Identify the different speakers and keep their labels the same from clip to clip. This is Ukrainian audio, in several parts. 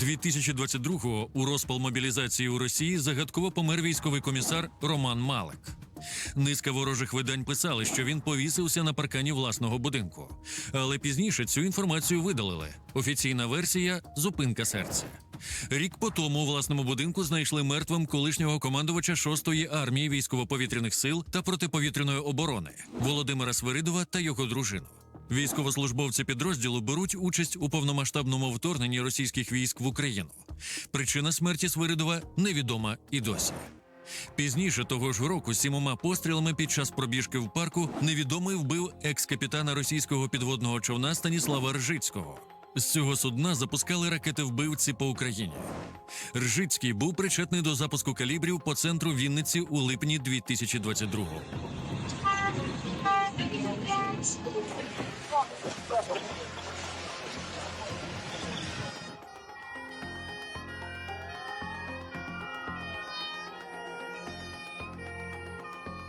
Speaker 1: 2022-го у розпал мобілізації у Росії загадково помер військовий комісар Роман Малик. Низка ворожих видань писали, що він повісився на паркані власного будинку. Але пізніше цю інформацію видалили. Офіційна версія зупинка серця. Рік по тому у власному будинку знайшли мертвим колишнього командувача 6-ї армії військово-повітряних сил та протиповітряної оборони Володимира Свиридова та його дружину. Військовослужбовці підрозділу беруть участь у повномасштабному вторгненні російських військ в Україну. Причина смерті Свиридова невідома і досі. Пізніше того ж року сімома пострілами під час пробіжки в парку невідомий вбив екс-капітана російського підводного човна Станіслава Ржицького. З цього судна запускали ракети вбивці по Україні. Ржицький був причетний до запуску калібрів по центру Вінниці у липні 2022-го.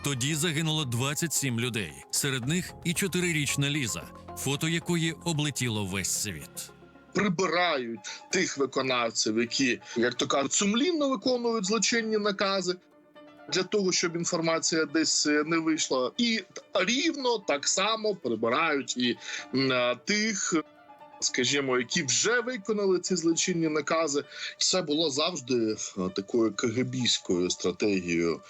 Speaker 1: Тоді загинуло 27 людей. Серед них і чотирирічна Ліза, фото якої облетіло весь світ.
Speaker 2: прибирають тих виконавців, які, як то кажуть, сумлінно виконують злочинні накази. Для того щоб інформація десь е, не вийшла, і рівно так само прибирають і е, тих, скажімо, які вже виконали ці злочинні накази. Це було завжди е, такою КГБійською стратегією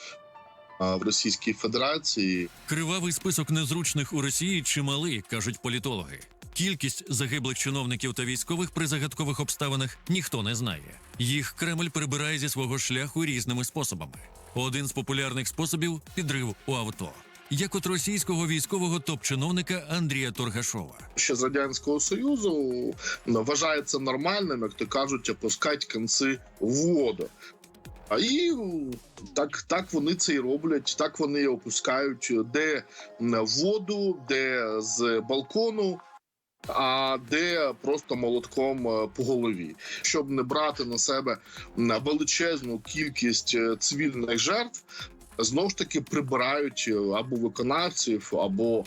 Speaker 2: в Російській Федерації.
Speaker 1: Кривавий список незручних у Росії чималий, кажуть політологи. Кількість загиблих чиновників та військових при загадкових обставинах ніхто не знає. Їх Кремль прибирає зі свого шляху різними способами. Один з популярних способів підрив у авто. Як от російського військового топ-чиновника Андрія Торгашова.
Speaker 2: ще з радянського союзу вважається нормальним, як то кажуть, опускати кінці в воду. А і так, так вони це і роблять. Так вони опускають де воду, де з балкону. А де просто молотком е, по голові, щоб не брати на себе величезну кількість е, цивільних жертв, знову ж таки прибирають е, або виконавців, або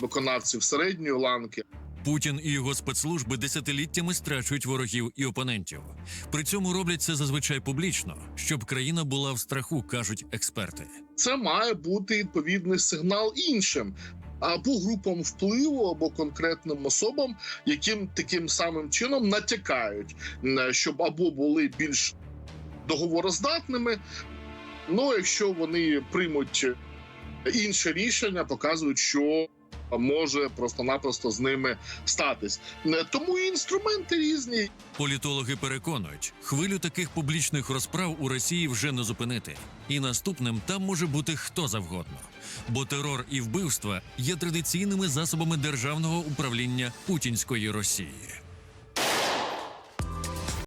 Speaker 2: виконавців середньої ланки.
Speaker 1: Путін і його спецслужби десятиліттями страчують ворогів і опонентів. При цьому роблять це зазвичай публічно, щоб країна була в страху, кажуть експерти.
Speaker 2: Це має бути відповідний сигнал іншим. Або групам впливу, або конкретним особам, яким таким самим чином натякають, щоб або були більш договороздатними. Ну, якщо вони приймуть інше рішення, показують, що може просто-напросто з ними статись. Е, Тому і інструменти різні.
Speaker 1: Політологи переконують, хвилю таких публічних розправ у Росії вже не зупинити, і наступним там може бути хто завгодно. Бо терор і вбивства є традиційними засобами державного управління путінської Росії.